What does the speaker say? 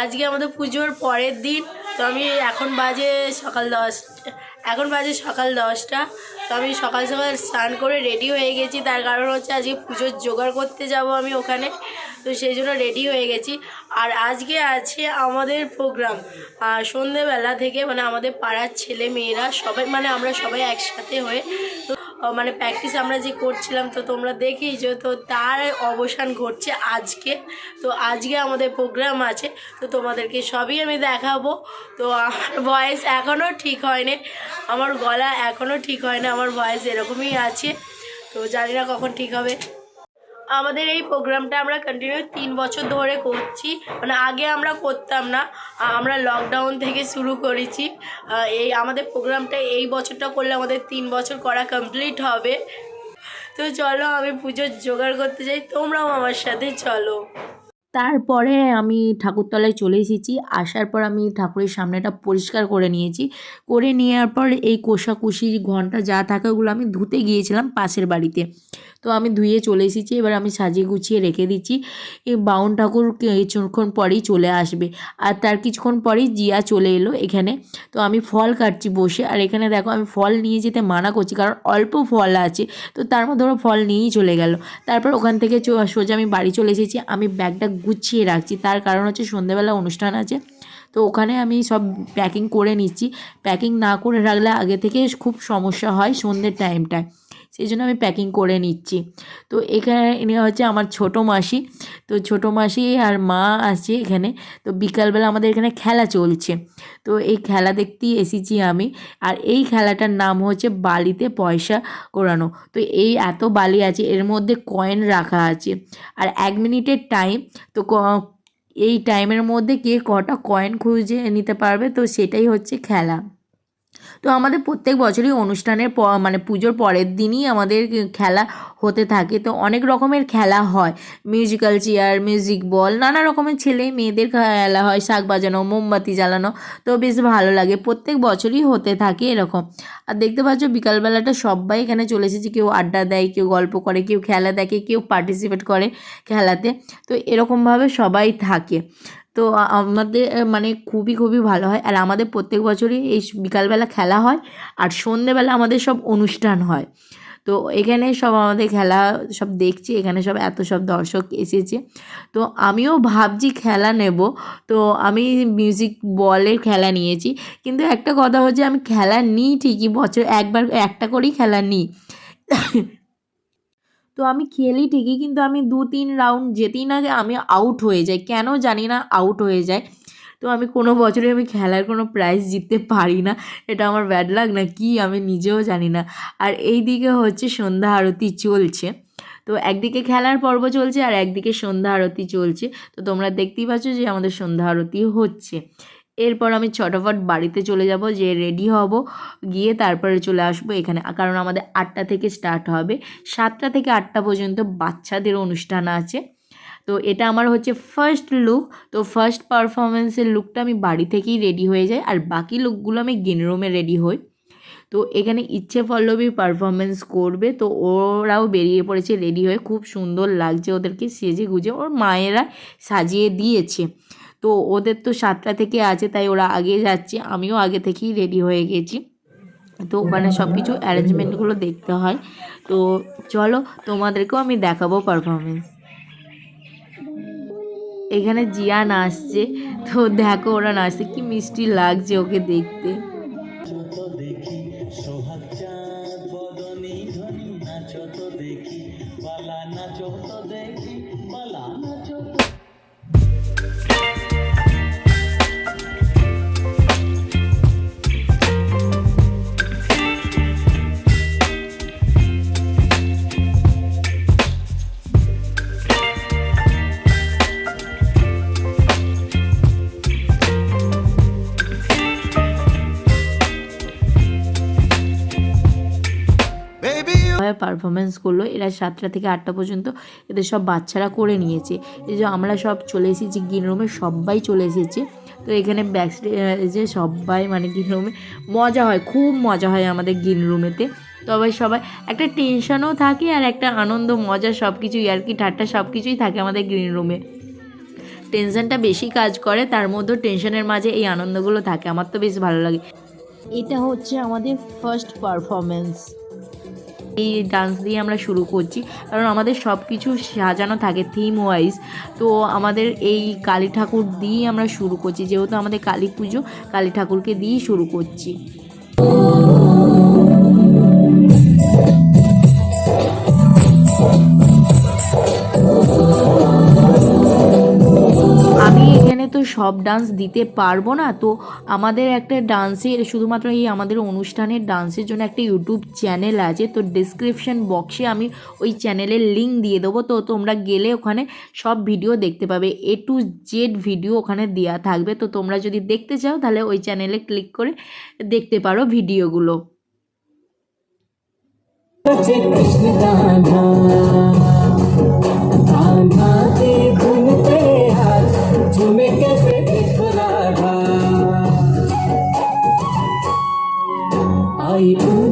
আজকে আমাদের পুজোর পরের দিন, তো আমি এখন বাজে সকাল দশ, এখন বাজে সকাল দশটা, তো আমি সকাল সকাল স্নান করে রেডি হয়ে গেছি। তার কারণ হচ্ছে আজকে পুজোর জোগাড় করতে যাব আমি ওখানে, তো সেই জন্য রেডি হয়ে গেছি। আর আজকে আছে আমাদের প্রোগ্রাম সন্ধেবেলা থেকে মানে আমাদের পাড়ার ছেলে মেয়েরা সবাই মানে আমরা সবাই একসাথে হয়ে মানে প্র্যাকটিস আমরা যে করছিলাম, তো তোমরা দেখেইছো, তো তার অবসান ঘটছে আজকে। তো আজকে আমাদের প্রোগ্রাম আছে, তো তোমাদেরকে সবই আমি দেখাবো। তো আমার ভয়েস এখনও ঠিক হয়নি, আমার গলা এখনও ঠিক হয় না আমার ভয়েস এরকমই আছে। তো জানি না কখন ঠিক হবে। আমাদের এই প্রোগ্রামটা আমরা কন্টিনিউ তিন বছর ধরে করছি। মানে আগে আমরা করতাম না আমরা লকডাউন থেকে শুরু করেছি। এই আমাদের প্রোগ্রামটা এই বছরটা করলে আমাদের তিন বছর করা কমপ্লিট হবে। তো চলো আমি পুজোর জোগাড় করতে চাই তোমরাও আমার সাথে চলো। তারপরে আমি ঠাকুরতলায় চলে এসেছি। আসার পর আমি ঠাকুরের সামনেটা পরিষ্কার করে নিয়েছি। করে নেওয়ার পর এই কোষাকুষি ঘণ্টা যা থাকে ওগুলো আমি ধুতে গিয়েছিলাম পাশের বাড়িতে। তো আমি ধুয়ে চলে এসেছি। এবার আমি সাজিয়ে গুছিয়ে রেখে দিচ্ছি। এই বাউন ঠাকুর কিছুক্ষণ পরেই চলে আসবে। আর তার কিছুক্ষণ পরেই জিয়া চলে এলো এখানে। তো আমি ফল কাটছি বসে। আর এখানে দেখো আমি ফল নিয়ে যেতে মানা করছি কারণ অল্প ফল আছে। তো তার মধ্যে ওরা ফল নিয়েই চলে গেল। তারপর ওখান থেকে সোজা আমি বাড়ি চলে এসেছি। আমি ব্যাগটা গুছিয়ে রাখছি। তার কারণ হচ্ছে সন্ধেবেলা অনুষ্ঠান আছে। তো ওখানে আমি সব প্যাকিং করে নিচ্ছি। প্যাকিং না করে রাখলে আগে থেকে খুব সমস্যা হয় সন্ধ্যের টাইমটায় সেই জন্য আমি প্যাকিং করে নিচ্ছি। তো এখানে ইনি হচ্ছে আমার ছোটো মাসি। তো ছোটো মাসি আর মা আছে এখানে। তো বিকালবেলা আমাদের এখানে খেলা চলছে। তো এই খেলা দেখতেই এসেছি আমি। আর এই খেলাটার নাম হচ্ছে বালিতে পয়সা কোরানো। তো এই এত বালি আছে, এর মধ্যে কয়েন রাখা আছে। আর এক মিনিটের টাইম তো এই টাইমের মধ্যে কে কটা কয়েন খুঁজে নিতে পারবে? তো সেটাই হচ্ছে খেলা। তো আমাদের প্রত্যেক বছরই অনুষ্ঠানের মানে পুজোর পরের দিনই আমাদের খেলা হতে থাকে। তো অনেক রকমের খেলা হয়। মিউজিক্যাল চেয়ার মিউজিক বল নানা রকমের ছেলে মেয়েদের খেলা হয়, শাক বাজানো, মোমবাতি জ্বালানো। তো বেশ ভালো লাগে। প্রত্যেক বছরই হতে থাকে এরকম। আর দেখতে পাচ্ছ বিকালবেলাটা সবাই এখানে চলে এসেছে। কেউ আড্ডা দেয়, কেউ গল্প করে, কেউ খেলা দেখে, কেউ পার্টিসিপেট করে খেলাতে। তো এরকমভাবে সবাই থাকে। তো আমাদের মানে খুবই খুবই ভালো হয়। আর আমাদের প্রত্যেক বছরই এই বিকালবেলা খেলা হয় আর সন্ধেবেলা আমাদের সব অনুষ্ঠান হয়। তো এখানে সব আমাদের খেলা সব দেখছি, এখানে সব এত সব দর্শক এসেছে। তো আমিও ভাবছি খেলা নেব। তো আমি মিউজিক বলের খেলা নিয়েছি। কিন্তু একটা কথা হচ্ছে আমি খেলা নিই ঠিকই বছর একবার, একটা করেই খেলা নিই। তো আমি খেলি ঠিকই, কিন্তু আমি দু তিন রাউন্ড যেতেই না আমি আউট হয়ে যাই। কেন জানি না আউট হয়ে যায়। তো আমি কোনো বছরে আমি খেলার কোনো প্রাইজ জিততে পারি না। এটা আমার ব্যাড লাগ না কি আমি নিজেও জানি না। আর এই দিকে হচ্ছে সন্ধ্যা আরতি চলছে। তো একদিকে খেলার পর্ব চলছে আর একদিকে সন্ধ্যা আরতি চলছে। তো তোমরা দেখতেই পাচ্ছ যে আমাদের সন্ধ্যা আরতি হচ্ছে। এরপর আমি ছটাফট বাড়িতে চলে যাব, যে রেডি হব, গিয়ে তারপরে চলে আসব এখানে। কারণ আমাদের আটটা থেকে স্টার্ট হবে। সাতটা থেকে আটটা পর্যন্ত বাচ্চাদের অনুষ্ঠান আছে। তো এটা আমার হচ্ছে ফার্স্ট লুক তো ফার্স্ট পারফরমেন্সের লুকটা আমি বাড়ি থেকেই রেডি হয়ে যাই। আর বাকি লুকগুলো আমি গেন রুমে রেডি হই। তো এখানে ইচ্ছে পল্লবী পারফরমেন্স করবে। তো ওরাও বেরিয়ে পড়েছে রেডি হয়ে। খুব সুন্দর লাগছে ওদেরকে সেজে গুজে ওর মায়েরা সাজিয়ে দিয়েছে। তো ওদের তো সাতটা থেকে আছে, তাই ওরা আগে যাচ্ছে। আমিও আগে থেকেই রেডি হয়ে গেছি। তো ওখানে সব কিছু অ্যারেঞ্জমেন্টগুলো দেখতে হয়। তো চলো, তোমাদেরকেও আমি দেখাবো পারফরমেন্স এখানে জিয়া নাচছে তো দেখো ওরা নাচছে, কি মিষ্টি লাগছে ওকে দেখতে। পারফরমেন্স করল। এরা সাতটা থেকে আটটা পর্যন্ত এদের সব বাচ্চারা করে নিয়েছে। এই যে আমরা সব চলে এসেছি গ্রিন রুমে সবাই চলে এসেছে। তো এখানে ব্যাক যে সবাই মানে গ্রিন রুমে মজা হয়, খুব মজা হয় আমাদের গ্রিন রুমেতে তবে সবাই, একটা টেনশনও থাকে আর একটা আনন্দ, মজা সব কিছুই আর কি, ঠাট্টা সব কিছুই থাকে আমাদের গ্রিন রুমে টেনশনটা বেশি কাজ করে, তার মধ্যেও টেনশনের মাঝে এই আনন্দগুলো থাকে। আমার তো বেশ ভালো লাগে। এটা হচ্ছে আমাদের ফার্স্ট পারফরমেন্স এই ডান্স দিয়ে আমরা শুরু করছি। কারণ আমাদের সব কিছু সাজানো থাকে থিম ওয়াইজ তো আমাদের এই কালী ঠাকুর দিয়েই আমরা শুরু করছি। যেহেতু আমাদের কালী পুজো, কালী ঠাকুরকে দিয়েই শুরু করছি। সব ডান্স দিতে পারব না। তো আমাদের একটা ডান্সের শুধুমাত্র এই আমাদের অনুষ্ঠানের ডান্সের জন্য একটা ইউটিউব চ্যানেল আছে। তো ডিসক্রিপশন বক্সে আমি ওই চ্যানেলের লিঙ্ক দিয়ে দেবো। তো তোমরা গেলে ওখানে সব ভিডিও দেখতে পাবে। এ টু জেড ভিডিও ওখানে দেওয়া থাকবে। তো তোমরা যদি দেখতে চাও, তাহলে ওই চ্যানেলে ক্লিক করে দেখতে পারো ভিডিওগুলো बचे तुम्हें कैसे भुला आई पूरी